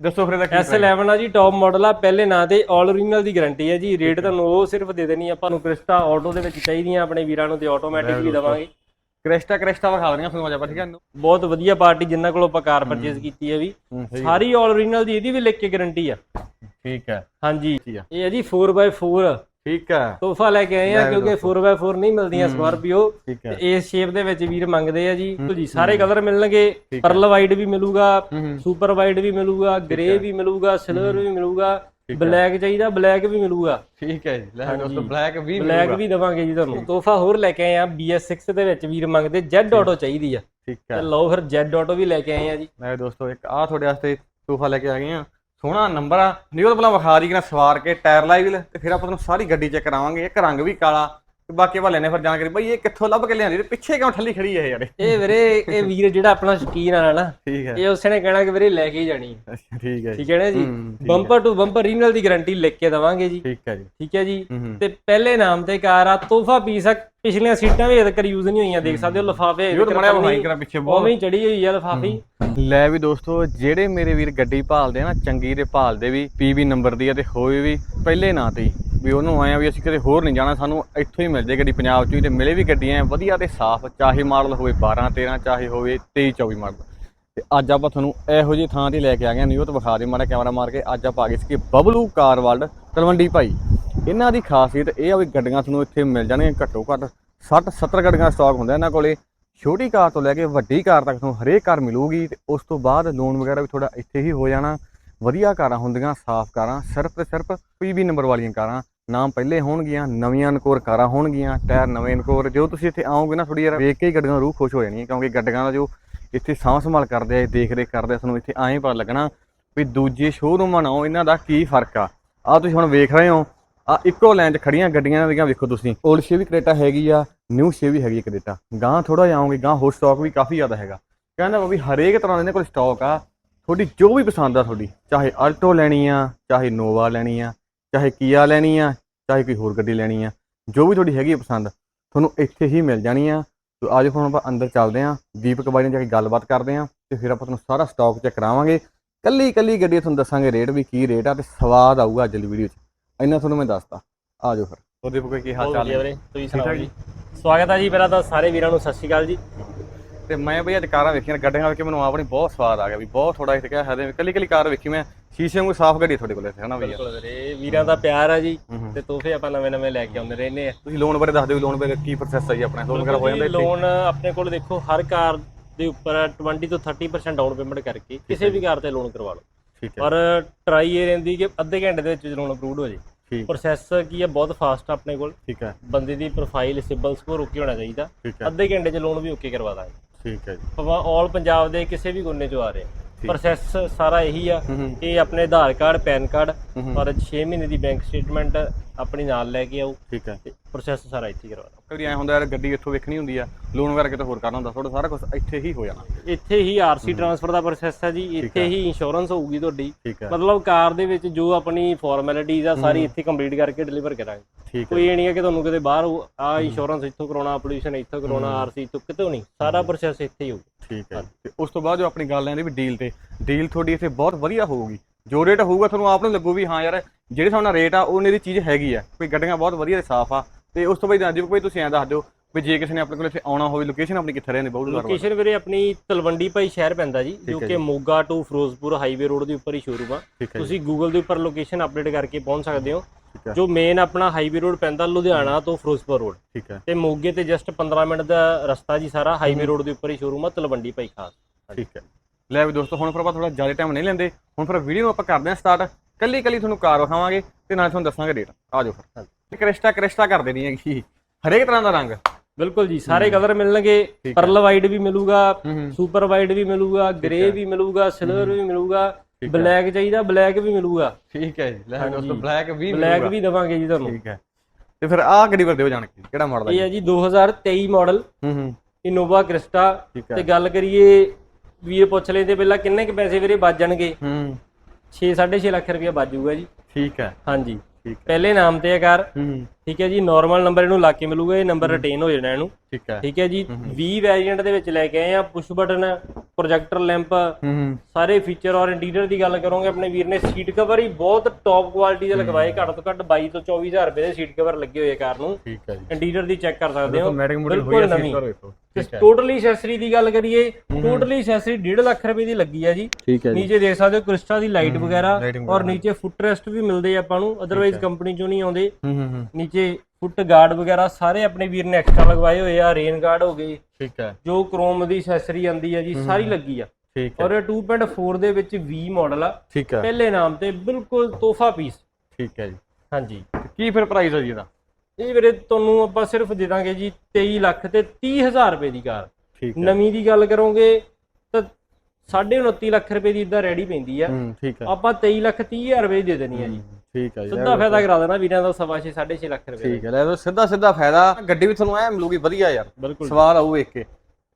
ਦੱਸੋ ਫਿਰ ਇਹਦਾ ਕੀ S11 ਆ ਜੀ ਟੌਪ ਮਾਡਲ ਆ। ਪਹਿਲੇ ਨਾਂ ਤੇ ਆਲ ਓਰੀਜਨਲ ਦੀ ਗਾਰੰਟੀ ਹੈ ਜੀ। ਰੇਟ ਤੁਹਾਨੂੰ ਉਹ ਸਿਰਫ ਦੇ ਦੇਣੀ ਆਪਾਂ ਨੂੰ ਕ੍ਰਿਸਟਾ ਆਟੋ ਦੇ ਵਿੱਚ ਚਾਹੀਦੀਆਂ ਆਪਣੇ ਵੀਰਾਂ ਨੂੰ ਤੇ ਆਟੋਮੈਟਿਕ ਵੀ ਦਵਾਂਗੇ। ਕ੍ਰੈਸਟਾ ਕ੍ਰੈਸਟਾ ਵਿਖਾ ਦੇਣੀਆਂ ਤੁਹਾਨੂੰ ਅੱਜ ਆਪਾਂ ਠੀਕ ਹੈ? ਇਹਨੂੰ ਬਹੁਤ ਵਧੀਆ ਪਾਰਟੀ ਜਿੰਨਾਂ ਕੋਲੋਂ ਆਪਾਂ ਕਾਰ ਪਰਚੇਸ ਕੀਤੀ ਹੈ ਵੀ। ਹੂੰ, ਸਹੀ ਸਾਰੀ ਆਲ ਓਰੀਜਨਲ ਦੀ ਇਹਦੀ ਵੀ ਲਿਖ ਕੇ ਗਾਰੰਟੀ ਆ। ਠੀਕ ਹੈ। ਹਾਂਜੀ। ਠੀਕ ਆ। ਇਹ ਹੈ ਜੀ 4x4 ਠੀਕ ਹੈ। ਤੋਹਫਾ ਲੈ ਕੇ ਆਏ ਆ ਕਿਉਂਕਿ 4x4 ਨਹੀਂ ਮਿਲਦੀਆਂ ਸਕਾਰਪੀਓ ਇਸ ਸ਼ੇਪ ਦੇ ਵਿੱਚ ਵੀਰ ਮੰਗਦੇ ਆ ਜੀ। ਜੀ ਸਾਰੇ ਕਲਰ ਮਿਲਣਗੇ। ਪਰਲ ਵਾਈਟ ਵੀ ਮਿਲੂਗਾ ਸੁਪਰ ਵਾਈਟ ਵੀ ਮਿਲੂਗਾ ਗ੍ਰੇ ਵੀ ਮਿਲੂਗਾ ਸਿਲਵਰ ਵੀ ਮਿਲੂਗਾ ਬਲੈਕ ਚਾਹੀਦਾ ਬਲੈਕ ਵੀ ਮਿਲੂਗਾ। ਠੀਕ ਹੈ ਜੀ। ਲੈ ਦੋਸਤੋ ਬਲੈਕ ਵੀ ਬਲੈਕ ਵੀ ਦਵਾਂਗੇ ਜੀ ਤੁਹਾਨੂੰ। ਤੋਹਫਾ ਹੋਰ ਲੈ ਕੇ ਆਏ ਆ BS6 ਦੇ ਵਿੱਚ ਵੀਰ ਮੰਗਦੇ Z ਆਟੋ ਚਾਹੀਦੀ ਆ। ਠੀਕ ਤੇ ਹੈ ਲਓ ਫਿਰ Z ਆਟੋ ਵੀ ਲੈ ਕੇ ਆਏ ਆ ਜੀ। ਲੈ ਦੋਸਤੋ ਇੱਕ ਆ ਤੁਹਾਡੇ ਵਾਸਤੇ ਤੋਹਫਾ ਲੈ ਕੇ ਆ ਗਏ ਆ। ਸੋਹਣਾ ਨੰਬਰ ਆ। ਨਿਊ ਪਹਿਲਾਂ ਵਿਖਾ ਦੀ ਕਿ ਸਵਾਰ ਕੇ ਟਾਇਰ ਲਾਈ ਵੀ ਲੈ, ਤੇ ਫਿਰ ਆਪਾਂ ਤੁਹਾਨੂੰ ਸਾਰੀ ਗੱਡੀ ਚੈੱਕ ਕਰਾਵਾਂਗੇ। ਇੱਕ ਰੰਗ ਵੀ ਕਾਲਾ ਬਾਕੀ ਆਪਾਂ ਲੈਣੇ ਫਿਰ ਜਾਣਕਾਰੀ ਬਈ ਇਹ ਕਿੱਥੋਂ ਲੱਭ ਕੇ ਲਿਆਂਦੀ? ਤੇ ਪਿੱਛੇ ਕਿਉਂ ਠੱਲੀ ਖੜੀ ਹੈ ਯਾਰ? ਇਹ? ਵੀਰੇ ਇਹ ਵੀਰ ਜਿਹੜਾ ਆਪਣਾ ਸ਼ੌਕੀਨ ਆ ਨਾ ਠੀਕ ਹੈ। ਇਹ ਉਸੇ ਨੇ ਕਹਿਣਾ ਕਿ ਵੀਰੇ ਲੈ ਕੇ ਹੀ ਜਾਣੀ ਹੈ। ਅੱਛਾ ਠੀਕ ਹੈ ਠੀਕ ਹੈ ਨਾ ਜੀ? ਬੰਪਰ ਟੂ ਬੰਪਰ ਰੀਨਲ ਦੀ ਗਾਰੰਟੀ ਲਿਖ ਕੇ ਦਵਾਂਗੇ ਜੀ। ਠੀਕ ਹੈ ਜੀ। ਠੀਕ ਹੈ ਜੀ? ਤੇ ਪਹਿਲੇ ਨਾਮ ਤੇ ਕਾਰ ਆ ਤੋਹਫਾ ਪੀਸ ਆ ਪਿਛਲੀਆਂ ਸੀਟਾਂ ਵੀ ਅਜੇ ਤੱਕ ਯੂਜ਼ ਨਹੀਂ ਹੋਈਆਂ ਦੇਖ ਸਕਦੇ ਹੋ ਲਫਾਫੇ ਇਹ ਤਾਂ ਮੜਿਆ ਵਿਖਾਈ ਕਰਾਂ ਪਿੱਛੇ ਬਹੁਤ। ਉਵੇਂ ਚੜੀ ਹੋਈ ਆ ਲਫਾਫੀ। ਲੈ ਵੀ ਦੋਸਤੋ ਜਿਹੜੇ ਮੇਰੇ ਵੀਰ ਗੱਡੀ ਭਾਲਦੇ ਆ ਨਾ ਚੰਗੀ ਦੇ ਭਾਲਦੇ ਵੀ ਪੀਬੀ ਨੰਬਰ ਦੀ ਆ ਤੇ ਹੋਏ ਵੀ ਪਹਿਲੇ ਨਾਂ ਤੇ। ਵੀ ਉਹਨੂੰ ਆਇਆ ਵੀ ਅਸੀਂ ਕਿਤੇ ਹੋਰ ਨਹੀਂ ਜਾਣਾ, ਸਾਨੂੰ ਇੱਥੋਂ ਹੀ ਮਿਲ ਜੇ ਗੱਡੀ ਪੰਜਾਬ 'ਚ ਹੀ ਤੇ ਮਿਲੇ ਵੀ ਗੱਡੀਆਂ ਵਧੀਆ ਤੇ ਸਾਫ਼, ਚਾਹੇ ਮਾਡਲ ਹੋਵੇ 12 13 ਚਾਹੇ ਹੋਵੇ 23 24 ਮਾਡਲ। ਤੇ ਅੱਜ ਆਪਾਂ ਤੁਹਾਨੂੰ ਇਹੋ ਜਿਹੀ ਥਾਂ ਤੇ ਲੈ ਕੇ ਆ ਗਏ ਹਾਂ, ਨਿਊ ਤੋਂ ਵਿਖਾ ਦੇ ਮਾੜਾ ਕੈਮਰਾ ਮਾਰ ਕੇ ਅੱਜ ਆਪਾਂ ਆ ਗਏ ਸੀ ਬਬਲੂ ਕਾਰ ਵਰਲਡ, ਤਲਵੰਡੀ ਭਾਈ। ਇਹਨਾਂ ਦੀ ਖਾਸੀਅਤ ਇਹ ਆ ਵੀ ਗੱਡੀਆਂ ਤੁਹਾਨੂੰ ਇੱਥੇ ਮਿਲ ਜਾਣਗੀਆਂ ਘੱਟੋ ਘੱਟ 60 70 ਗੱਡੀਆਂ ਸਟਾਕ ਹੁੰਦਾ ਇਹਨਾਂ ਕੋਲੇ। ਛੋਟੀ ਕਾਰ ਤੋਂ ਲੈ ਕੇ ਵੱਡੀ ਕਾਰ ਤੱਕ ਤੁਹਾਨੂੰ ਹਰੇਕ ਕਾਰ ਮਿਲੂਗੀ ਤੇ ਉਸ ਤੋਂ ਬਾਅਦ ਲੋਨ ਵਗੈਰਾ ਵੀ ਤੁਹਾਡਾ ਇੱਥੇ ਹੀ ਹੋ ਜਾਣਾ। ਵਧੀਆ ਕਾਰਾਂ ਹੁੰਦੀਆਂ, ਸਾਫ਼ ਕਾਰਾਂ, ਸਿਰਫ ਤੇ ਸਿਰਫ ਪੀਬੀ ਨੰਬਰ ਵਾਲੀਆਂ ਕਾਰਾਂ। ਨਾਮ ਪਹਿਲੇ ਹੋਣਗੀਆਂ, ਨਵੀਆਂ ਅਨਕੋਰ ਕਾਰਾਂ ਹੋਣਗੀਆਂ, ਟਾਇਰ ਨਵੇਂ ਅਨਕੋਰ ਜੋ ਤੁਸੀਂ ਇੱਥੇ ਆਓਗੇ ਨਾ ਥੋੜੀ ਯਾਰ ਵੇਖ ਕੇ ਹੀ ਗੱਡੀਆਂ ਰੂਹ ਖੁਸ਼ ਹੋ ਜਾਣੀ ਹੈ ਕਿਉਂਕਿ ਗੱਡੀਆਂ ਦਾ ਜੋ ਇੱਥੇ ਸਾਂਭ ਸੰਭਾਲ ਕਰਦੇ ਆ ਦੇਖ ਰੇਖ ਕਰਦੇ ਆ ਤੁਹਾਨੂੰ ਇੱਥੇ ਐਂ ਪਤਾ ਲੱਗਣਾ ਵੀ ਦੂਜੇ ਸ਼ੋਰੂਮਾਂ ਨਾਲੋਂ ਇਹਨਾਂ ਦਾ ਕੀ ਫ਼ਰਕ ਆ। ਆ ਤੁਸੀਂ ਹੁਣ ਵੇਖ ਰਹੇ ਹੋ ਆ ਇੱਕੋ ਲਾਈਨ 'ਚ ਖੜੀਆਂ ਗੱਡੀਆਂ ਦੀਆਂ ਵੇਖੋ ਤੁਸੀਂ। 올ਡ ਸ਼ੇ ਵੀ ਕ੍ਰੇਟਾ ਹੈਗੀ ਆ ਨਿਊ ਸ਼ੇ ਵੀ ਹੈਗੀ ਆ ਕ੍ਰੇਟਾ ਗਾਂ ਥੋੜਾ ਜਾਓਗੇ ਗਾਂ ਹੋਰ ਸਟਾਕ ਵੀ ਕਾਫੀ ਜ਼ਿਆਦਾ ਹੈਗਾ। ਕਹਿੰਦਾ ਵਾ ਵੀ ਹਰੇਕ ਤਰ੍ਹਾਂ ਦੇ ਇਹਨਾਂ ਕੋਲ ਸਟਾਕ ਆ, ਤੁਹਾਡੀ ਜੋ ਵੀ ਪਸੰਦ ਆ ਤੁਹਾਡੀ, ਚਾਹੇ ਅਲਟੋ ਲੈਣੀ ਆ, ਚਾਹੇ ਨੋਵਾ ਲੈਣੀ ਆ ਚਾਹੇ ਕੀਆ ਲੈਣੀ ਆ ਚਾਹੇ ਕੋਈ ਹੋਰ ਗੱਡੀ ਲੈਣੀ ਆ ਜੋ ਵੀ ਤੁਹਾਡੀ ਹੈਗੀ ਆ ਪਸੰਦ ਤੁਹਾਨੂੰ ਇੱਥੇ ਹੀ ਮਿਲ ਜਾਣੀ ਆ। ਤੋ ਆਜੋ ਹੁਣ ਆਪਾਂ ਅੰਦਰ ਚੱਲਦੇ ਆਂ ਦੀਪਕ ਬਾਈ ਨਾਲ ਜਾ ਕੇ ਗੱਲਬਾਤ ਕਰਦੇ ਆਂ ਤੇ ਫਿਰ ਆਪਾਂ ਤੁਹਾਨੂੰ ਸਾਰਾ ਸਟਾਕ ਚੈੱਕ ਕਰਾਵਾਂਗੇ। ਕੱਲੀ ਕੱਲੀ ਗੱਡੀ ਤੁਹਾਨੂੰ ਦੱਸਾਂਗੇ ਰੇਟ ਵੀ ਕੀ ਰੇਟ ਆ ਤੇ ਸਵਾਦ ਆਊਗਾ ਅੱਜ ਦੀ ਵੀਡੀਓ 'ਚ। ਇੰਨਾ ਤੁਹਾਨੂੰ ਮੈਂ ਦੱਸਤਾ ਆਜੋ ਫਿਰ। ਹੋਰ ਦੀਪਕ ਕੀ ਹਾਲ ਚਾਲ ਹੈ ਵੀਰੇ ਤੁਸੀਂ ਸੁਣਾਓ ਜੀ? ਸਵਾਗਤ ਹੈ ਜੀ ਪਹਿਲਾਂ ਤਾਂ ਸਾਰੇ ਵੀਰਾਂ ਨੂੰ ਸਤਿ ਸ਼੍ਰੀ ਅਕਾਲ ਜੀ। ਤੇ ਮੈਂ ਬਈ ਅੱਜ ਕਾਰਾਂ ਵੇਖੀਆਂ ਗੱਡੀਆਂ ਵੇਖ ਕੇ ਮੈਨੂੰ ਆਪਣੀ ਬਹੁਤ ਸਵਾਦ ਆ ਗਿਆ ਵੀ ਬਹੁਤ ਥੋੜਾ ਇੱਥੇ ਕਿਹਾ ਹੈ ਕੱਲੀ ਕੱਲੀ ਕਾਰ ਵੇਖੀ ਮੈਂ ਸ਼ੀਸ਼ੇ ਵਾਂਗੂ ਸਾਫ਼ ਗੱਡੀ ਤੁਹਾਡੇ ਕੋਲ ਇੱਥੇ ਹਨਾ ਬਿਲਕੁਲ ਵੀਰੇ ਵੀਰਾਂ ਦਾ ਪਿਆਰ ਆ ਜੀ। ਤੇ ਤੋਹਫੇ ਆਪਾਂ ਨਵੇਂ ਨਵੇਂ ਲੈ ਕੇ ਆਉਂਦੇ ਰਹਿੰਦੇ ਆ। ਤੁਸੀਂ ਲੋਨ ਬਾਰੇ ਦੱਸ ਦਿਓ ਲੋਨ ਬਾਰੇ ਕੀ ਪ੍ਰੋਸੈਸ ਹੈ ਜੀ ਆਪਣਾ ਲੋਨ ਵਗੈਰਾ ਹੋ ਜਾਂਦਾ ਇੱਥੇ? ਲੋਨ ਆਪਣੇ ਕੋਲ ਦੇਖੋ ਹਰ ਕਾਰ ਦੇ ਉੱਪਰ 20 ਤੋਂ 30% ਡਾਊਨ ਪੇਮੈਂਟ ਕਰਕੇ ਕਿਸੇ ਵੀ ਕਾਰ ਤੇ ਲੋਨ ਕਰਵਾ ਲਓ। ਠੀਕ ਹੈ। ਪਰ ਟਰਾਈ ਇਹ ਰਹਿੰਦੀ ਕਿ ਅੱਧੇ ਘੰਟੇ ਦੇ ਵਿੱਚ ਲੋਨ ਅਪਰੂਵਡ ਹੋ ਜੇ। ਪ੍ਰੋਸੈਸ ਕੀ ਹੈ ਬਹੁਤ ਫਾਸਟ ਆਪਣੇ ਕੋਲ। ਠੀਕ ਹੈ। ਬੰਦੇ ਦੀ ਪ੍ਰੋਫਾਈਲ ਸਿਬਲ ਸਕੋਰ ਓਕੇ ਹੋਣਾ ਚਾਹੀਦਾ। ਅੱਧੇ ਘੰਟੇ 'ਚ ਲੋਨ ਵੀ ਓਕੇ ਕਰਵਾ ਦਾਂਗੇ। ਠੀਕ ਹੈ ਜੀ ਆਲ ਪੰਜਾਬ ਦੇ ਕਿਸੇ ਵੀ ਕੋਨੇ 'ਚੋਂ ਆ ਰਹੇ। ਪ੍ਰੋਸੈਸ ਸਾਰਾ ਇਹੀ ਆ ਕਿ ਆਪਣੇ ਆਧਾਰ ਕਾਰਡ ਪੈਨ ਕਾਰਡ। ਔਰ 6 ਮਹੀਨੇ ਦੀ ਬੈਂਕ ਸਟੇਟਮੈਂਟ ਆਪਣੀ ਨਾਲ ਲੈ ਕੇ ਆਓ ਠੀਕ ਹੈ। ਪ੍ਰੋਸੈਸ ਸਾਰਾ ਇੱਥੇ ਕਰਵਾ ਲਓ ਕਦੀ ਐ ਹੁੰਦਾ ਯਾਰ ਗੱਡੀ ਇੱਥੋਂ ਵੇਖਣੀ ਹੁੰਦੀ ਆ ਲੋਨ ਵਗੈਰਾ ਕਿਤੇ ਹੋਰ ਕਰਨਾ ਹੁੰਦਾ ਤੁਹਾਡਾ ਸਾਰਾ ਕੁਝ ਇੱਥੇ ਹੀ ਹੋ ਜਾਣਾ। ਇੱਥੇ ਹੀ ਆਰਸੀ ਟ੍ਰਾਂਸਫਰ ਦਾ ਪ੍ਰੋਸੈਸ ਹੈ ਜੀ ਇੱਥੇ ਹੀ। ਇੰਸ਼ੋਰੈਂਸ ਹੋਊਗੀ ਤੁਹਾਡੀ। ਮਤਲਬ ਕਾਰ ਦੇ ਵਿੱਚ ਜੋ ਆਪਣੀ ਫਾਰਮੈਲਿਟੀਜ਼ ਆ ਸਾਰੀ ਇੱਥੇ ਕੰਪਲੀਟ ਕਰਕੇ ਡਿਲੀਵਰ ਕਰਾਂਗੇ। ਕੋਈ ਇਹ ਨਹੀਂ ਹੈ ਕਿ ਤੁਹਾਨੂੰ ਕਿਤੇ ਬਾਹਰ ਆ ਇੰਸ਼ੋਰੈਂਸ ਇੱਥੋਂ ਕਰਾਉਣਾ ਪੋਲੂਸ਼ਨ ਇੱਥੋਂ ਕਰਾਉਣਾ ਆਰਸੀ ਇੱਥੋਂ ਕਿਤੋਂ ਨਹੀਂ ਸਾਰਾ ਪ੍ਰੋਸੈਸ ਇੱਥੇ ਹੀ ਹੋਊਗਾ। ਠੀਕ ਹੈ। ਤੇ ਉਸ ਤੋਂ ਬਾਅਦ ਜੋ ਆਪਣੀ ਗੱਲ ਆਂਦੀ ਵੀ ਡੀਲ ਤੇ ਡੀਲ ਤੁਹਾਡੀ ਇੱਥੇ ਬਹੁਤ ਵਧੀਆ ਹੋਊਗੀ। ਜੋ ਰੇਟ ਹੋਊਗਾ ਤੁਹਾਨੂੰ ਆਪ ਨੂੰ ਲੱਗੂ ਵੀ ਹਾਂ ਯਾਰ ਜਿਹੜੇ ਹਿਸਾਬ ਨਾਲ ਰੇਟ ਆ ਉਹਨੇ ਦੀ ਚੀਜ਼ ਹੈਗੀ ਆ। ਕੋਈ ਗੱਡੀਆਂ ਬਹੁਤ ਵਧੀਆ ਤੇ ਸਾਫ਼ ਆ। ਤੇ ਉਸ ਤੋਂ ਬਾਅਦ ਦੱਸ ਦਿਓ ਕੋਈ ਤੁਸੀਂ ਐਂ ਦੱਸ ਦਿਓ ਵੀ ਜੇ ਕਿਸੇ ਨੇ ਆਪਣੇ ਕੋਲ ਇੱਥੇ ਆਉਣਾ ਹੋਵੇ ਲੋਕੇਸ਼ਨ ਆਪਣੀ ਕਿੱਥੇ ਰਹਿੰਦੀ ਬਹੁਤ ਲੋਕੇਸ਼ਨ ਵੀਰੇ ਆਪਣੀ ਤਲਵੰਡੀ ਭਾਈ ਸ਼ਹਿਰ ਪੈਂਦਾ ਜੀ ਜੋ ਕਿ Moga to Firozpur highway road ਦੇ ਉੱਪਰ ਹੀ ਸ਼ੋਰੂਮ ਆ। ਤੁਸੀਂ ਗੂਗਲ ਦੇ ਉੱਪਰ ਲੋਕੇਸ਼ਨ ਅਪਡੇਟ ਕਰਕੇ ਪਹੁੰਚ ਸਕਦੇ ਹੈ। ਜੋ ਮੇਨ ਆਪਣਾ ਹਾਈਵੇ ਰੋਡ ਪੈਂਦਾ ਲੁਧਿਆਣਾ ਤੋਂ ਫਿਰੋਜ਼ਪੁਰ ਰੋਡ ਠੀਕ ਹੈ। ਤੇ ਮੋਗੇ ਤੇ ਜਸਟ 15 ਮਿੰਟ ਦਾ ਰਸਤਾ ਜੀ ਸਾਰਾ ਹਾਈਵੇ ਰੋਡ ਦੇ ਉੱਪਰ ਹੀ ਸ਼ੋਰੂਮ ਆ ਤਲਵੰਡੀ ਭਾਈ ਖਾਸ। ਠੀਕ ਹੈ। ਲੈ ਵੀ ਦੋਸਤੋ ਹੁਣ ਫਿਰ ਆਪਾਂ ਥੋੜਾ ਜ਼ਿਆਦਾ ਟਾਈਮ ਨਹੀਂ ਲੈਂਦੇ। ਹੁਣ ਫਿਰ ਵੀਡੀਓ ਨੂੰ ਆਪਾਂ ਕਰਦੇ ਹਾਂ ਸਟਾਰਟ ਕੱਲੀ ਕੱਲੀ ਤੁਹਾਨੂੰ ਕਾਰ ਵਿਖਾਵਾਂਗੇ ਤੇ ਨਾਲ ਤੁਹਾਨੂੰ ਦੱਸਾਂਗੇ ਰੇਟ ਆ ਜਾਓ ਫਿਰ। ਕ੍ਰਿਸਟਾ ਕ੍ਰਿਸਟਾ ਕਰ ਦੇਣੀ ਹੈਗੀ। ਹਰੇਕ ਤਰ੍ਹਾਂ ਦਾ ਰੰਗ। ਬਿਲਕੁਲ ਜੀ ਸਾਰੇ ਕਲਰ ਮਿਲਣਗੇ। ਪਰਲ ਵਾਈਟ ਵੀ ਮਿਲੂਗਾ ਹੂੰ ਹੂੰ। ਸੁਪਰ ਵਾਈਟ ਵੀ ਮਿਲੂਗਾ ਗ੍ਰੇ ਵੀ ਮਿਲੂਗਾ ਸਿਲਵਰ ਵੀ ਮਿਲੂਗਾ ਬਲੈਕ ਚਾਹੀਦਾ ਬਲੈਕ ਵੀ ਮਿਲੂਗਾ। ਠੀਕ ਹੈ ਜੀ। ਲੈ ਦੋਸਤੋ ਬਲੈਕ ਵੀ ਬਲੈਕ। ਵੀ ਦਵਾਂਗੇ ਜੀ ਤੁਹਾਨੂੰ। ਠੀਕ ਹੈ। ਤੇ ਫਿਰ ਆਹ ਗੱਡੀ ਪਰ ਦਿਓ ਜਾਣ ਕੇ ਕਿਹੜਾ ਮਾਡਲ ਇਹ ਹੈ ਹੈ ਜੀ 2023 ਮਾਡਲ ਹੂੰ ਹੂੰ। Innova Crysta. ਹੈ। ਤੇ ਗੱਲ ਕਰੀਏ ਵੀਰ ਪੁੱਛ ਲੈਂਦੇ ਪਹਿਲਾਂ ਕਿੰਨੇ ਕ ਪੈਸੇ ਵੀਰੇ ਬਚ ਜਾਣਗੇ? ਹੂੰ। 6 6.5 ਲੱਖ ਰੁਪਏ ਬਚ ਜਾਊਗਾ ਜੀ। ਠੀਕ ਹੈ। ਹਾਂਜੀ। ਠੀਕ ਹੈ। ਪਹਿਲੇ ਨਾਮ ਤੇ ਹੈ ਕਾਰ ਹੂੰ। ਠੀਕ ਹੈ ਜੀ ਨਾਰਮਲ ਨੰਬਰ ਇਹਨੂੰ ਲਾ ਕੇ ਮਿਲੂਗਾ ਇਹ ਨੰਬਰ ਰਿਟੇਨ ਹੋ ਜਾਣਾ ਇਹਨੂੰ। ਠੀਕ ਹੈ। ਠੀਕ ਹੈ ਜੀ 20 ਵੈਰੀਐਂਟ ਦੇ ਵਿੱਚ ਲੈ ਕੇ ਆਏ ਆ ਪੁਸ਼ ਬਟਨ ਪ੍ਰੋਜੈਕਟਰ ਲੈਂਪ ਸਾਰੇ ਫੀਚਰ ਔਰ ਇੰਟੀਰੀਅਰ ਦੀ ਗੱਲ ਕਰੋਗੇ ਆਪਣੇ ਵੀਰ ਨੇ ਸੀਟ ਕਵਰ ਹੀ ਬਹੁਤ ਟੌਪ ਕੁਆਲਿਟੀ ਦੇ ਲਗਵਾਏ ਘੱਟ ਤੋਂ ਘੱਟ 22 ਤੋਂ 24000 ਰੁਪਏ ਦੇ ਸੀਟ ਕਵਰ ਲੱਗੇ ਹੋਏ ਕਾਰ ਨੂੰ। ਠੀਕ ਹੈ ਜੀ। ਇੰਟੀਰੀਅਰ ਦੀ ਚੈੱਕ ਕਰ ਸਕਦੇ ਹੋ। ਬਿਲਕੁਲ ਨਵੀਂ। ਟੋਟਲੀ ਐਕਸੈਸਰੀ ਦੀ ਗੱਲ ਕਰੀਏ ਟੋਟਲੀ ਐਕਸੈਸਰੀ 1.5 ਲੱਖ ਰੁਪਏ ਦੀ ਲੱਗੀ ਆ ਜੀ। ਨੀਚੇ ਦੇਖ ਸਕਦੇ ਹੋ ਕ੍ਰਿਸਟਾ ਦੀ ਲਾਈਟ ਵਗੈਰਾ ਔਰ ਨੀਚੇ ਫੁੱਟ ਰੈਸਟ ਵੀ ਮਿਲਦੇ ਆ ਆਪਾਂ ਨੂੰ ਅਦਰਵਾਈਜ਼ ਕੰਪਨੀ ਚੋਂ ਨਹੀਂ ਆਉਂਦੇ। ਹੂੰ ਹੂੰ ਹੂੰ। ਨੀਚੇ ਫੁੱਟ ਗਾਰਡ ਵਗੈਰਾ ਸਾਰੇ ਆਪਣੇ ਵੀਰ ਨੇ ਐਕਸਟਰਾ ਲਗਵਾਏ ਹੋਏ ਆ ਰੇਨ ਗਾਰਡ ਹੋ ਗਏ। ਠੀਕ ਹੈ। ਜੋ ਕ੍ਰੋਮ ਦੀ ਐਕਸੈਸਰੀ ਆਂਦੀ ਆ ਜੀ ਸਾਰੀ ਲੱਗੀ ਆ। ਠੀਕ ਹੈ। ਔਰ ਇਹ 2.4 ਦੇ ਵਿੱਚ V ਮਾਡਲ ਆ। ਠੀਕ ਹੈ। ਪਹਿਲੇ ਨਾਮ ਤੇ ਬਿਲਕੁਲ ਤੋਹਫਾ ਪੀਸ ਠੀਕ ਹੈ ਜੀ। ਹਾਂਜੀ। ਕੀ ਫਿਰ ਪ੍ਰਾਈਸ ਹੈ ਜੀ ਇਹਦਾ? ਇਹ ਵੀਰੇ ਤੁਹਾਨੂੰ ਆਪਾਂ ਸਿਰਫ ਦੇ ਦਾਂਗੇ ਜੀ 23 ਲੱਖ ਤੇ 30000 ਰੁਪਏ ਦੀ ਕਾਰ। ਠੀਕ ਹੈ। ਨਵੀਂ ਦੀ ਗੱਲ ਕਰੋਗੇ ਤਾਂ 29.5 ਲੱਖ ਰੁਪਏ ਦੀ ਇਦਾਂ ਰੈਡੀ ਪੈਂਦੀ ਆ। ਹੂੰ ਠੀਕ ਹੈ। ਆਪਾਂ 23 ਲੱਖ 30000 ਰੁਪਏ ਦੇ ਦੇਣੀ ਆ ਜੀ। ਠੀਕ ਹੈ ਜੀ ਸਿੱਧਾ ਫਾਇਦਾ ਕਰਾ ਦੇਣਾ ਵੀਰਾਂ ਦਾ ਸਵਾ ਛੇ, ਸਾਢੇ 6 ਲੱਖ ਰੁਪਏ ਠੀਕ ਹੈ ਲੈ ਲਓ ਸਿੱਧਾ ਸਿੱਧਾ ਫਾਇਦਾ। ਗੱਡੀ ਵੀ ਤੁਹਾਨੂੰ ਐ ਮਿਲੂਗੀ ਵਧੀਆ ਯਾਰ। ਸਵਾਲ ਆਊ ਵੇਖ ਕੇ।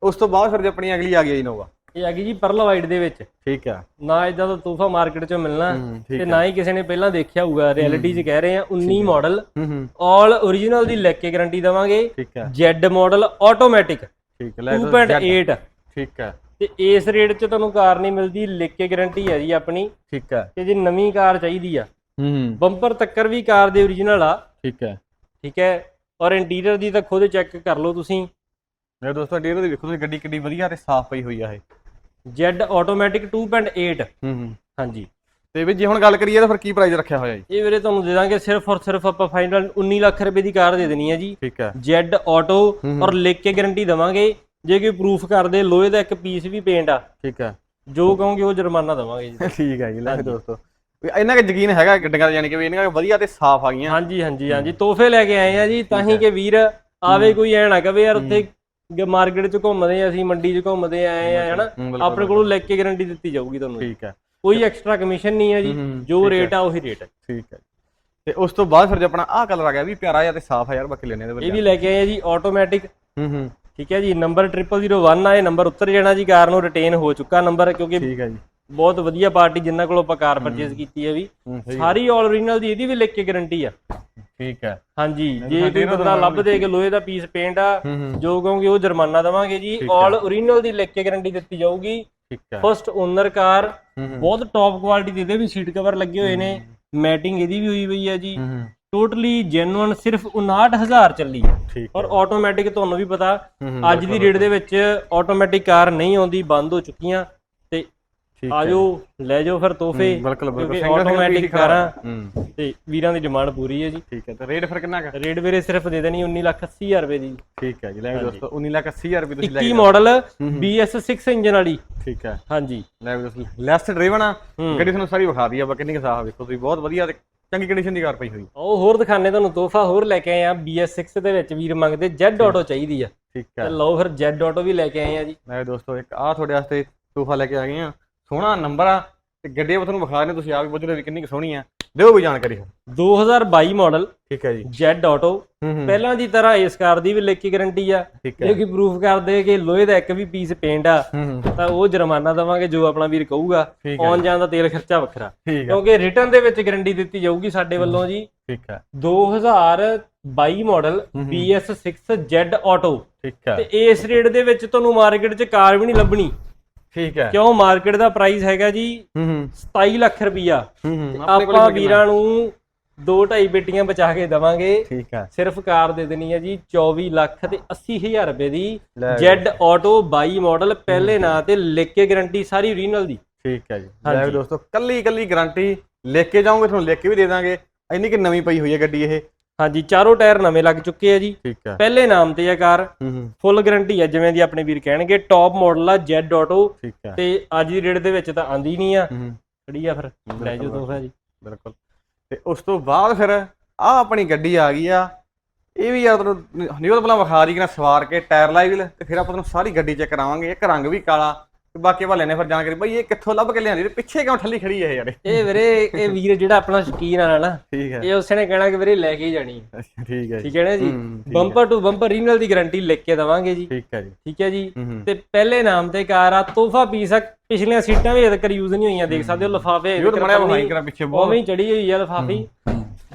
ਉਸ ਤੋਂ ਬਾਅਦ ਫਿਰ ਜੇ ਆਪਣੀ ਅਗਲੀ ਆ ਗਈ ਇਨੋਵਾ ਇਹ ਆ ਗਈ ਜੀ ਪਰਲ ਵਾਈਟ ਦੇ ਵਿੱਚ। ਠੀਕ ਹੈ ਨਾ ਇਦਾਂ ਦਾ ਤੋਹਫਾ ਮਾਰਕੀਟ 'ਚੋਂ ਮਿਲਣਾ ਤੇ ਨਾ ਹੀ ਕਿਸੇ ਨੇ ਪਹਿਲਾਂ ਦੇਖਿਆ ਹੋਊਗਾ ਰਿਐਲਿਟੀ 'ਚ ਕਹਿ ਰਹੇ ਆ 19 ਮਾਡਲ ਆਲ origignal ਦੀ ਲੈ ਕੇ ਗਾਰੰਟੀ ਦਵਾਂਗੇ। ਠੀਕ ਹੈ Z ਮਾਡਲ ਆਟੋਮੈਟਿਕ ਠੀਕ ਹੈ ਲੈ ਲਓ 2.8 ਠੀਕ ਹੈ ਤੇ ਇਸ ਰੇਟ 'ਚ ਤੁਹਾਨੂੰ ਕਾਰ ਨਹੀਂ ਮਿਲਦੀ ਲਿਖ ਕੇ ਗਾਰੰਟੀ ਹੈ ਜੀ ਆਪਣੀ। ਠੀਕ ਹੈ ਕਿ ਜੇ ਨਵੀਂ ਕਾਰ ਚਾਹੀਦੀ ਆ ਹੂੰ ਹੂੰ। ਬੰਪਰ ਤੱਕਰ ਵੀ ਕਾਰ ਦੇ origignal ਆ। ਠੀਕ ਹੈ। ਠੀਕ ਹੈ। ਔਰ ਇੰਟੀਰੀਅਰ ਦੀ ਤਾਂ ਖੁਦ ਚੈੱਕ ਕਰ ਲਓ ਤੁਸੀਂ। ਮੇਰੇ ਦੋਸਤੋ ਡੀਲਰ ਦੀ ਵੇਖੋ ਤੁਸੀਂ ਗੱਡੀ ਕਿੰਨੀ ਵਧੀਆ ਤੇ ਸਾਫ਼ ਪਈ ਹੋਈ ਆ ਇਹ। Z ਆਟੋਮੈਟਿਕ 2.8 ਹੂੰ ਹੂੰ। ਹਾਂਜੀ। ਤੇ ਵੀ ਜੇ ਹੁਣ ਗੱਲ ਕਰੀਏ ਤਾਂ ਫਿਰ ਕੀ ਪ੍ਰਾਈਸ ਰੱਖਿਆ ਹੋਇਆ ਜੀ? ਇਹ ਵੀਰੇ ਤੁਹਾਨੂੰ ਦੇ ਦਾਂਗੇ ਸਿਰਫ ਔਰ ਸਿਰਫ ਆਪਾਂ ਫਾਈਨਲ 19 ਲੱਖ ਰੁਪਏ ਦੀ ਕਾਰ ਦੇ ਦੇਣੀ ਹੈ ਜੀ। ਠੀਕ ਹੈ। Z ਆਟੋ ਔਰ ਲਿਖ ਕੇ ਗਾਰੰਟੀ ਦਵਾਂਗੇ। ਜੇ ਕੋਈ ਪ੍ਰੂਫ ਕਰਦੇ ਲੋਹੇ ਦਾ ਇੱਕ ਪੀਸ ਵੀ ਪੇਂਟ ਆ। ਠੀਕ ਹੈ। ਜੋ ਕਹੋਗੇ ਉਹ ਜੁਰਮਾਨਾ ਦਵਾਂਗੇ ਜੀ। ਠੀਕ ਹੈ ਜੀ ਲੈ ਦੋਸਤੋ। ਵੀ ਇਹਨਾਂ ਦਾ ਯਕੀਨ ਹੈਗਾ ਗੱਡੀਆਂ ਦਾ ਯਾਨੀ ਕਿ ਵੀ ਇਹਨਾਂ ਦਾ ਵਧੀਆ ਤੇ ਸਾਫ਼ ਆ ਗਈਆਂ। ਹਾਂਜੀ ਹਾਂਜੀ ਹਾਂਜੀ। ਤੋਹਫੇ ਲੈ ਕੇ ਆਏ ਆ ਜੀ ਤਾਂ ਹੀ ਕਿ ਵੀਰ ਆਵੇ ਕੋਈ ਐ ਨਾ ਕਵੇ ਯਾਰ ਉੱਥੇ ਮਾਰਕੀਟ 'ਚ ਘੁੰਮਦੇ ਆ ਅਸੀਂ ਮੰਡੀ 'ਚ ਘੁੰਮਦੇ ਆਏ ਆ ਹਨਾ? ਆਪਣੇ ਕੋਲੋਂ ਲਿਖ ਕੇ ਗਾਰੰਟੀ ਦਿੱਤੀ ਜਾਊਗੀ ਤੁਹਾਨੂੰ। ਠੀਕ ਹੈ। ਕੋਈ ਐਕਸਟਰਾ ਕਮਿਸ਼ਨ ਨਹੀਂ ਹੈ ਜੀ ਜੋ ਰੇਟ ਆ ਉਹੀ ਰੇਟ ਹੈ ਠੀਕ ਹੈ। ਤੇ ਉਸ ਤੋਂ ਬਾਅਦ ਫਿਰ ਜੇ ਆਪਣਾ ਆਹ ਕਲਰ ਆ ਗਿਆ ਵੀ ਪਿਆਰਾ ਜਿਹਾ ਤੇ ਸਾਫ਼ ਆ ਯਾਰ ਬਾਕੀ ਲੈਣੇ ਦੇ ਇਹ ਵਿੱਚ ਵੀ ਲੈ ਕੇ ਆਏ ਆ ਜੀ ਆਟੋਮੈਟਿਕ ਹੂੰ ਹੂੰ। ਠੀਕ ਹੈ ਜੀ ਨੰਬਰ 0001 ਆ ਇਹ ਨੰਬਰ ਉੱਤਰ ਜਾਣਾ ਜੀ ਕਾਰ ਨੂੰ ਰਿਟੇਨ ਹੋ ਚੁੱਕਾ ਨੰਬਰ ਕਿਉਂਕਿ ਠੀਕ ਹੈ ਜੀ। ਬਹੁਤ ਵਧੀਆ ਪਾਰਟੀ ਜਿੰਨਾਂ ਕੋਲੋਂ ਆਪਾਂ ਕਾਰ ਪਰਚੇਸ ਕੀਤੀ ਹੈ ਵੀ। ਸਾਰੀ 올 ਓਰੀਜਨਲ ਦੀ ਇਹਦੀ ਵੀ ਲਿਖ ਕੇ ਗਾਰੰਟੀ ਆ। ਠੀਕ ਹੈ। ਹਾਂਜੀ ਜੇ ਕੋਈ ਬੰਦਾ ਲੱਭ ਦੇ ਕੇ ਲੋਹੇ ਦਾ ਪੀਸ ਪੇਂਟ ਆ ਜੋ ਕਹੋਗੇ ਉਹ ਜੁਰਮਾਨਾ ਦਵਾਂਗੇ ਜੀ। 올 ਓਰੀਜਨਲ ਦੀ ਲਿਖ ਕੇ ਗਾਰੰਟੀ ਦਿੱਤੀ ਜਾਊਗੀ। ਠੀਕ ਹੈ। ਫਸਟ ਓਨਰ ਕਾਰ ਬਹੁਤ ਟੌਪ ਕੁਆਲਿਟੀ ਦੇ ਇਹਦੇ ਵੀ ਸੀਟ ਕਵਰ ਲੱਗੇ ਹੋਏ ਨੇ। ਮੈਟਿੰਗ ਇਹਦੀ ਵੀ ਹੋਈ ਹੋਈ ਹੈ ਜੀ ਟੋਟਲੀ ਜੈਨੂਇਨ ਸਿਰਫ 59000 ਚੱਲੀ ਹੈ। ਔਰ ਆਟੋਮੈਟਿਕ ਤੁਹਾਨੂੰ ਵੀ ਪਤਾ ਅੱਜ ਦੀ ਰੇਟ ਦੇ ਵਿੱਚ ਆਟੋਮੈਟਿਕ ਕਾਰ ਨਹੀਂ ਆਉਂਦੀ ਬੰਦ ਹੋ ਚੁੱਕੀਆਂ। ਆਜੋ ਲੈ ਜਾਓ ਫਿਰ ਤੋਹਫੇ ਬਿਲਕੁਲ ਬਿਲਕੁਲ piece ਕਾਰਾਂ ਹੂੰ। ਤੇ ਵੀਰਾਂ ਦੀ ਡਿਮਾਂਡ ਪੂਰੀ ਹੈ ਜੀ। ਠੀਕ ਹੈ ਤੇ ਰੇਟ ਫਿਰ ਕਿੰਨਾ ਕੁ? ਰੇਟ ਵੀਰੇ ਸਿਰਫ ਦੇ ਦੇਣੀ 19 ਲੱਖ 80 ਹਜ਼ਾਰ ਰੁਪਏ ਦੀ ਠੀਕ ਹੈ ਜੀ ਲੈ ਦੋਸਤੋ 19 ਲੱਖ 80 ਹਜ਼ਾਰ ਰੁਪਏ ਤੁਸੀਂ ਲੈ 21 ਮਾਡਲ BS6 ਇੰਜਨ ਵਾਲੀ। ਠੀਕ ਹੈ। ਹਾਂਜੀ। ਲੈ ਦੋਸਤੋ ਲੈਸ ਡਰਾਈਵਨ ਆ ਹੂੰ। ਗੱਡੀ ਤੁਹਾਨੂੰ ਸਾਰੀ ਵਿਖਾ ਦਈ ਆਪਾਂ ਕਿੰਨੀ ਕੁ ਸਾਫ਼ ਵੇਖੋ ਤੁਸੀਂ ਬਹੁਤ ਵਧੀਆ ਤੇ ਚੰਗੀ ਕੰਡੀਸ਼ਨ ਦੀ ਕਾਰ ਪਈ ਹੋਈ ਉਹ ਹੋਰ ਦਿਖਾਣੇ ਤੁਹਾਨੂੰ ਤੋਹਫਾ ਹੋਰ ਲੈ ਕੇ ਆਏ ਆ BS6 ਦੇ ਵਿੱਚ ਵੀਰ ਮੰਗਦੇ Z ਆਟੋ ਚਾਹੀਦੀ ਆ। ਠੀਕ ਤੇ ਹੈ ਲਓ ਫਿਰ Z ਆਟੋ ਵੀ ਲੈ ਕੇ ਆਏ ਆ ਜੀ। ਲੈ ਵੀ ਦੋਸਤੋ ਇੱਕ ਆ ਤੁਹਾਡੇ ਵਾਸਤੇ ਤੋਹਫਾ ਲੈ ਕੇ ਆ ਗਏ ਆ। ਸੋਹਣਾ ਨੰਬਰ ਆ ਤੇ ਗੱਡੀ ਆਪਾਂ ਤੁਹਾਨੂੰ ਵਿਖਾ ਰਹੇ ਤੁਸੀਂ ਆਪ ਹੀ ਪੁੱਛ ਵੀ ਕਿੰਨੀ ਕੁ ਸੋਹਣੀ ਆ। ਦਿਓ ਕੋਈ ਜਾਣਕਾਰੀ ਫਿਰ 2022 ਮਾਡਲ ਠੀਕ ਹੈ ਜੀ। Z ਆਟੋ ਪਹਿਲਾਂ ਦੀ ਤਰ੍ਹਾਂ ਇਸ ਕਾਰ ਦੀ ਵੀ ਲਿਖ ਕੇ ਗਾਰੰਟੀ ਆ ਜੇ ਕੋਈ ਪ੍ਰੂਫ ਕਰਦੇ ਕਿ ਲੋਹੇ ਦਾ ਇੱਕ ਵੀ ਪੀਸ ਪੇਂਟ ਆ। ਤਾਂ ਉਹ ਜੁਰਮਾਨਾ ਦਵਾਂਗੇ ਜੋ ਆਪਣਾ ਵੀਰ ਕਹੂਗਾ। ਆਉਣ ਜਾਣ ਦਾ ਤੇਲ ਖਰਚਾ ਵੱਖਰਾ। ਕਿਉਂਕਿ ਰਿਟਰਨ ਦੇ ਵਿੱਚ ਗਾਰੰਟੀ ਦਿੱਤੀ ਜਾਊਗੀ ਸਾਡੇ ਵੱਲੋਂ ਜੀ। ਠੀਕ ਹੈ। 2022 ਮਾਡਲ BS6 Z ਆਟੋ ਠੀਕ ਹੈ। ਤੇ ਇਸ ਰੇਟ ਦੇ ਵਿੱਚ ਤੁਹਾਨੂੰ ਮਾਰਕੀਟ 'ਚ ਕਾਰ ਵੀ ਨਹੀਂ ਲੱਭਣੀ। ਠੀਕ ਹੈ। ਕਿਉਂ ਮਾਰਕੀਟ ਦਾ ਪ੍ਰਾਈਸ ਹੈਗਾ ਜੀ ਹੂੰ ਹੂੰ। 27 ਲੱਖ ਰੁਪਈਆ। ਹੂੰ ਹੂੰ ਆਪਾਂ ਵੀਰਾਂ ਨੂੰ ਦੋ ਢਾਈ ਬੇਟੀਆਂ ਬਚਾ ਕੇ ਦਵਾਂਗੇ। ਠੀਕ ਹੈ। ਸਿਰਫ ਕਾਰ ਦੇ ਦੇਣੀ ਹੈ ਜੀ 24 ਲੱਖ ਤੇ 80000 ਰੁਪਏ ਦੀ Z ਆਟੋ 22 ਮਾਡਲ ਪਹਿਲੇ ਨਾਂ ਤੇ ਲਿਖ ਕੇ ਗਾਰੰਟੀ ਸਾਰੀ ਓਰੀਜਨਲ ਦੀ। ਠੀਕ ਹੈ ਜੀ। ਲੈ ਦੋਸਤੋ ਕੱਲੀ ਕੱਲੀ ਗਾਰੰਟੀ ਲਿਖ ਕੇ ਜਾਓਗੇ ਤੁਹਾਨੂੰ ਲਿਖ ਕੇ ਵੀ ਦੇ ਦਾਂਗੇ। ਇੰਨੀ ਕਿ ਨਵੀਂ ਪਈ ਹੋਈ ਹੈ ਗੱਡੀ ਇਹ। ਹਾਂਜੀ ਚਾਰੋਂ ਟਾਇਰ ਨਵੇਂ ਲੱਗ ਚੁੱਕੇ ਆ ਜੀ। ਠੀਕ ਹੈ ਪਹਿਲੇ ਨਾਮ ਤੇ ਆ ਕਾਰ। ਫੁੱਲ ਗਾਰੰਟੀ ਆ ਜਿਵੇਂ ਦੀ ਆਪਣੇ ਵੀਰ ਕਹਿਣਗੇ। ਟੌਪ ਮਾਡਲ ਆ Z ਆਟੋ ਤੇ ਅੱਜ ਦੀ ਡੇਟ ਦੇ ਵਿੱਚ ਤਾਂ ਆਂਦੀ ਨਹੀਂ ਆ। ਖੜੀ ਆ ਫਿਰ। ਲੈ ਜਾਓ ਤੋਹਫਾ ਜੀ। ਬਿਲਕੁਲ। ਤੇ ਉਸ ਤੋਂ ਬਾਅਦ ਫਿਰ ਆ ਆਪਣੀ ਗੱਡੀ ਆ ਗਈ ਆ। ਇਹ ਵੀ ਯਾਰ ਤੁਹਾਨੂੰ ਨਿਊ ਪਹਿਲਾਂ ਵਿਖਾ ਰਹੀ ਕਿ ਨਾ ਸਵਾਰ ਕੇ ਟਾਇਰ ਲਾਈ ਵੀ ਲੈ। ਤੇ ਫਿਰ ਆਪਾਂ ਤੁਹਾਨੂੰ ਸਾਰੀ ਗੱਡੀ ਚੈੱਕ ਕਰਾਵਾਂਗੇ। ਇੱਕ ਰੰਗ ਵੀ ਕਾਲਾ ਬਾਕੀ ਆਪਾਂ ਲੈਣੇ ਫਿਰ ਜਾਣਕਾਰੀ ਬਈ ਇਹ ਕਿੱਥੋਂ ਲੱਭ ਕੇ ਲਿਆਂਦੀ? ਪਿੱਛੇ ਕਿਉਂ ਠੱਲੀ ਖੜੀ ਹੈ ਯਾਰ ਇਹ? ਵੀਰੇ ਇਹ ਵੀਰ ਜਿਹੜਾ ਆਪਣਾ ਸ਼ਕੀਨ ਆ ਨਾ ਠੀਕ ਹੈ। ਇਹ ਉਸੇ ਨੇ ਕਹਿਣਾ ਕਿ ਵੀਰੇ ਲੈ ਕੇ ਹੀ ਜਾਣੀ। ਹੈ। ਠੀਕ ਹੈ ਠੀਕ ਹੈ ਨਾ ਜੀ? ਬੰਪਰ ਟੂ ਬੰਪਰ ਰੀਨਲ ਦੀ ਗਾਰੰਟੀ ਲਿਖ ਕੇ ਦਵਾਂਗੇ ਜੀ। ਠੀਕ ਹੈ ਜੀ। ਠੀਕ ਹੈ ਜੀ? ਤੇ ਪਹਿਲੇ ਨਾਮ ਤੇ ਕਾਰ ਆ ਤੋਹਫਾ ਪੀਸ ਆ ਪਿਛਲੀਆਂ ਸੀਟਾਂ ਵੀ ਅਜੇ ਤੱਕ ਯੂਜ਼ ਨਹੀਂ ਹੋਈਆਂ ਦੇਖ ਸਕਦੇ ਹੋ ਲਫਾਫੇ ਤਾਂ ਮੜਿਆ ਵਿਖਾਈ ਕਰਾਂ ਪਿੱਛੇ ਬਹੁਤ। ਉਵੇਂ ਚੜੀ ਹੋਈ ਆ ਲਫਾਫੀ।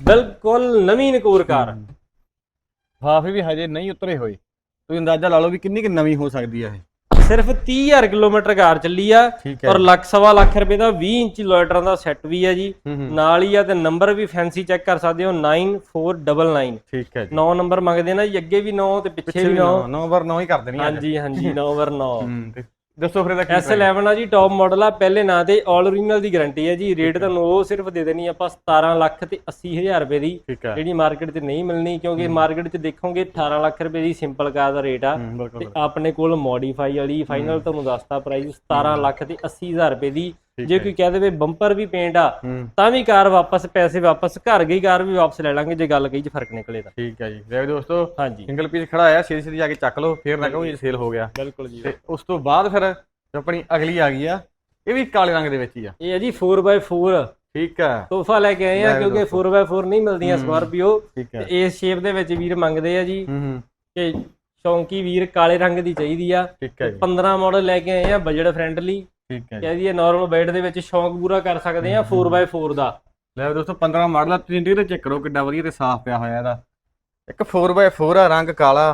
ਬਿਲਕੁਲ ਨਵੀਂ ਨਕੂਰ ਕਾਰ। ਲਿਫਾਫੇ ਵੀ ਹਜੇ ਨਹੀਂ ਉਤਰੇ ਹੋਏ। ਤੁਸੀਂ ਅੰਦਾਜ਼ਾ ਲਾ ਲਓ ਵੀ ਕਿੰਨੀ ਕਿ ਨਵੀਂ ਹੋ ਸਕਦੀ ਆ ਇਹ। ਸਿਰਫ 30000 ਕਿਲੋਮੀਟਰ ਕਾਰ ਚੱਲੀ ਆ ਠੀਕ ਔਰ ਲੱਖ ਸਵਾ ਲੱਖ ਰੁਪਏ ਦਾ 20 ਇੰਚੀ ਲੋਇਟਰਾਂ ਦਾ ਸੈੱਟ ਵੀ ਆ ਜੀ। ਨਾਲ ਹੀ ਆ ਤੇ ਨੰਬਰ ਵੀ ਫੈਂਸੀ ਚੈੱਕ ਕਰ ਸਕਦੇ ਹੋ 9499 ਠੀਕ ਹੈ ਜੀ। 9 ਨੰਬਰ ਮੰਗਦੇ ਨਾ ਜੀ ਅੱਗੇ ਵੀ 9 ਤੇ ਪਿੱਛੇ ਵੀ 9 ਨੰਬਰ 9 ਹੀ ਕਰ ਦੇਣੀ ਆ ਹਾਂਜੀ ਹਾਂਜੀ 9 ਨੰਬਰ 9 ਹੂੰ ਤੇ ਦੱਸੋ ਫਿਰ ਇਹਦਾ ਕੀ S11 ਆ ਜੀ ਟੌਪ ਮਾਡਲ ਆ ਪਹਿਲੇ ਨਾਂ ਤੇ 올 ਓਰੀਜਨਲ ਦੀ ਗਾਰੰਟੀ ਹੈ ਜੀ ਰੇਟ ਤੁਹਾਨੂੰ ਉਹ ਸਿਰਫ ਦੇ ਦੇਣੀ ਆਪਾਂ 17 ਲੱਖ ਤੇ 80000 ਰੁਪਏ ਦੀ ਠੀਕ ਜਿਹੜੀ ਮਾਰਕੀਟ 'ਚ ਨਹੀਂ ਮਿਲਣੀ ਕਿਉਂਕਿ ਮਾਰਕੀਟ 'ਚ ਦੇਖੋਗੇ 18 ਲੱਖ ਰੁਪਏ ਦੀ ਸਿੰਪਲ ਕਾਰ ਦਾ ਰੇਟ ਆ। ਤੇ ਆਪਣੇ ਕੋਲ ਮੋਡੀਫਾਈ ਵਾਲੀ ਫਾਈਨਲ ਤੁਹਾਨੂੰ ਦੱਸਤਾ ਪ੍ਰਾਈਸ 17 ਲੱਖ ਤੇ 80000 ਰੁਪਏ ਦੀ ਜੇ ਕੋਈ ਕਹਿ ਦੇਵੇ ਬੰਪਰ ਵੀ ਪੇਂਟ ਆ ਤਾਂ ਵੀ ਕਾਰ ਵਾਪਸ ਪੈਸੇ ਵਾਪਸ ਘਰ ਗਈ ਕਾਰ ਵੀ ਵਾਪਸ ਲੈ ਲਾਂਗੇ ਜੇ ਗੱਲ ਕਹੀ 'ਚ ਫ਼ਰਕ ਨਿਕਲੇ ਤਾਂ। ਠੀਕ ਹੈ ਜੀ। ਲੈ ਦੋਸਤੋ ਹਾਂਜੀ। ਸਿੰਗਲ ਪੀਸ ਖੜਾ ਆਇਆ ਛੇਤੀ ਛੇਤੀ ਜਾ ਕੇ ਚੱਕ ਲਓ ਫਿਰ ਨਾ ਕਹੋ ਇਹ ਸੇਲ ਹੋ ਗਿਆ। ਬਿਲਕੁਲ ਜੀ। ਤੇ ਉਸ ਤੋਂ ਬਾਅਦ ਫਿਰ ਆਪਣੀ ਅਗਲੀ ਆ ਗਈ ਆ ਇਹ ਵੀ ਕਾਲੇ ਰੰਗ ਦੇ ਵਿੱਚ ਹੀ ਆ। ਇਹ ਹੈ ਜੀ 4x4 ਠੀਕ ਹੈ। ਤੋਹਫਾ ਲੈ ਕੇ ਆਏ ਆ ਕਿਉਂਕਿ 4x4 ਨਹੀਂ ਮਿਲਦੀਆਂ ਸਕਾਰਪੀਓ ਹੈ। ਇਸ ਸ਼ੇਪ ਦੇ ਵਿੱਚ ਵੀਰ ਮੰਗਦੇ ਆ ਜੀ। ਹੂੰ ਹੂੰ। ਕਿ ਸ਼ੌਂਕੀ ਵੀਰ ਕਾਲੇ ਰੰਗ ਦੀ ਚਾਹੀਦੀ ਆ। ਠੀਕ ਹੈ ਜੀ। 15 ਮਾਡਲ ਲੈ ਕੇ ਆਏ ਆ ਬਜਟ ਫ੍ਰੈਂਡਲੀ ਠੀਕ ਹੈ ਜੀ। ਕਹਦੀ ਹੈ ਨਾਰਮਲ ਬੈਡ ਦੇ ਵਿੱਚ ਸ਼ੌਂਕ ਪੂਰਾ ਕਰ ਸਕਦੇ ਆ 4x4 ਦਾ। ਲੈ ਦੋਸਤੋ 15 ਮਾਡਲ ਦਾ ਤੁਸੀਂ ਇੰਟੀਰੀਅਰ ਚੈੱਕ ਕਰੋ ਕਿੱਡਾ ਵਧੀਆ ਤੇ ਸਾਫ਼ ਪਿਆ ਹੋਇਆ ਇਹਦਾ। ਇੱਕ 4x4 ਆ ਰੰਗ ਕਾਲਾ।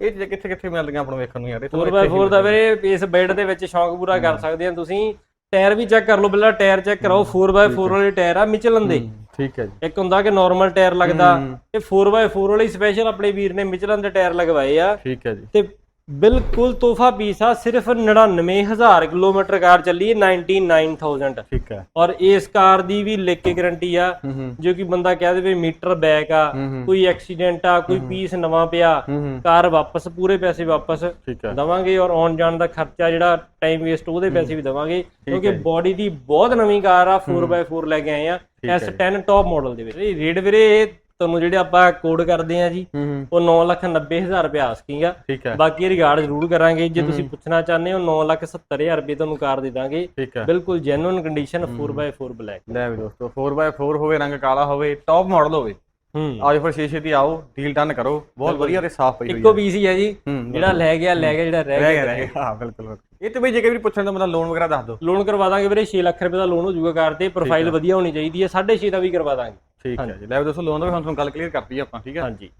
ਇਹ ਚੀਜ਼ਾਂ ਕਿੱਥੇ ਕਿੱਥੇ ਮਿਲਦੀਆਂ ਆਪਾਂ ਨੂੰ ਵੇਖਣ ਨੂੰ ਯਾਰ ਇਹ ਤਾਂ ਇੱਥੇ ਹੀ 4x4 ਦਾ ਵੀਰੇ ਇਸ ਬੈਡ ਦੇ ਵਿੱਚ ਸ਼ੌਂਕ ਪੂਰਾ ਕਰ ਸਕਦੇ ਆ ਤੁਸੀਂ। ਟਾਇਰ ਵੀ ਚੈੱਕ ਕਰ ਲਓ ਪਹਿਲਾਂ ਟਾਇਰ ਚੈੱਕ ਕਰਾਓ 4x4 ਵਾਲੇ ਟਾਇਰ ਆ ਮਿਚਲਨ ਦੇ। ਠੀਕ ਹੈ ਜੀ। ਇੱਕ ਹੁੰਦਾ ਕਿ ਨਾਰਮਲ ਟਾਇਰ ਲੱਗਦਾ ਇਹ 4x4 ਵਾਲੇ ਸਪੈਸ਼ਲ ਆਪਣੇ ਵੀਰ ਨੇ ਮਿਚਲਨ ਦੇ ਟਾਇਰ ਲਗਵਾਏ ਆ। ਠੀਕ ਹੈ ਜੀ। ਤੇ ਬਿਲਕੁਲ ਤੋਹਫਾ ਪੀਸ ਆ ਸਿਰਫ 99000 ਕਿਲੋਮੀਟਰ ਕਾਰ ਚੱਲੀ ਹੈ 99000 ਠੀਕ ਹੈ। ਔਰ ਇਸ ਕਾਰ ਦੀ ਵੀ ਲਿਖ ਕੇ ਗਾਰੰਟੀ ਆ ਜੋ ਕਿ ਬੰਦਾ ਕਹਿ ਦੇਵੇ ਮੀਟਰ ਬੈਕ ਆ। ਕੋਈ ਐਕਸੀਡੈਂਟ ਆ ਕੋਈ ਪੀਸ ਨਵਾਂ ਪਿਆ ਕਾਰ ਵਾਪਸ ਪੂਰੇ ਪੈਸੇ ਵਾਪਸ ਦਵਾਂਗੇ ਔਰ ਆਉਣ ਜਾਣ ਦਾ ਖਰਚਾ ਜਿਹੜਾ ਟਾਈਮ ਵੇਸਟ ਉਹਦੇ ਪੈਸੇ ਵੀ ਦਵਾਂਗੇ ਕਿਉਂਕਿ। ਬੋਡੀ ਦੀ ਬਹੁਤ ਨਵੀਂ ਕਾਰ ਆ 4x4 ਲੈ ਕੇ ਆਏ ਆ ਹੈ। S10 ਟੌਪ ਮਾਡਲ ਦੇ ਵਿੱਚ। ਇਹ ਰੇਟ ਵੀਰੇ ਤੁਹਾਨੂੰ ਜਿਹੜੇ ਆਪਾਂ ਕੋਡ ਕਰਦੇ ਆ ਜੀ ਹੂੰ ਹੂੰ। ਉਹ 990000 ਰੁਪਏ ਆਸਕਿੰਗ ਆ। ਠੀਕ ਹੈ ਬਾਕੀ ਰਿਗਾਰਡ ਜ਼ਰੂਰ ਕਰਾਂਗੇ ਜੇ ਤੁਸੀਂ ਪੁੱਛਣਾ ਚਾਹੁੰਦੇ ਹੋ 970000 ਰੁਪਏ ਤੁਹਾਨੂੰ ਕਾਰ ਦੇ ਦਾਂਗੇ। ਬਿਲਕੁਲ ਜੈਨੂਇਨ ਕੰਡੀਸ਼ਨ 4x4 ਬਲੈਕ ਲੈ ਵੀ ਦੋਸਤੋ 4x4 ਹੋਵੇ ਰੰਗ ਕਾਲਾ ਹੋਵੇ ਟੌਪ ਮਾਡਲ ਹੋਵੇ। ਹੂੰ। ਆਜੋ ਫਿਰ ਛੇ ਛੇਤੀ ਆਓ ਡੀਲ ਡਨ ਕਰੋ। ਬਹੁਤ ਵਧੀਆ ਤੇ ਸਾਫ਼ ਪਈ ਹੋਈ ਇੱਕੋ ਪੀਸ ਹੀ ਜੀ। ਜਿਹੜਾ ਲੈ ਗਿਆ ਲੈ ਗਿਆ ਜਿਹੜਾ ਰਹਿ ਗਿਆ ਰਹਿ ਗਿਆ। ਹਾਂ ਬਿਲਕੁਲ। ਇਹ ਤੇ ਬਈ ਜੇ ਕੋਈ ਪੁੱਛਣ ਦਾ ਮਤਲਬ ਲੋਨ ਵਗੈਰਾ ਦੱਸ ਦਿਓ। ਲੋਨ ਕਰਵਾ ਦਾਂਗੇ ਵੀਰੇ 6 ਲੱਖ ਰੁਪਏ ਦਾ ਲੋਨ ਹੋ ਜਾਊਗਾ ਕਾਰ ਤੇ ਪ੍ਰੋਫਾਈਲ ਵਧੀਆ ਹੋਣੀ ਚਾਹੀਦੀ ਹੈ 6.5 ਦਾ ਵੀ ਕਰਵਾ ਦਾਂਗੇ। ਠੀਕ ਹੈ ਜੀ। ਲੈ ਵੀ ਦੋਸਤੋ ਲੋਨ ਦਾ ਵੀ ਹੁਣ ਤੁਹਾਨੂੰ ਗੱਲ ਕਲੀਅਰ ਕਰਤੀ ਆਪਾਂ ਠੀਕ ਹੈ? ਹਾਂਜੀ।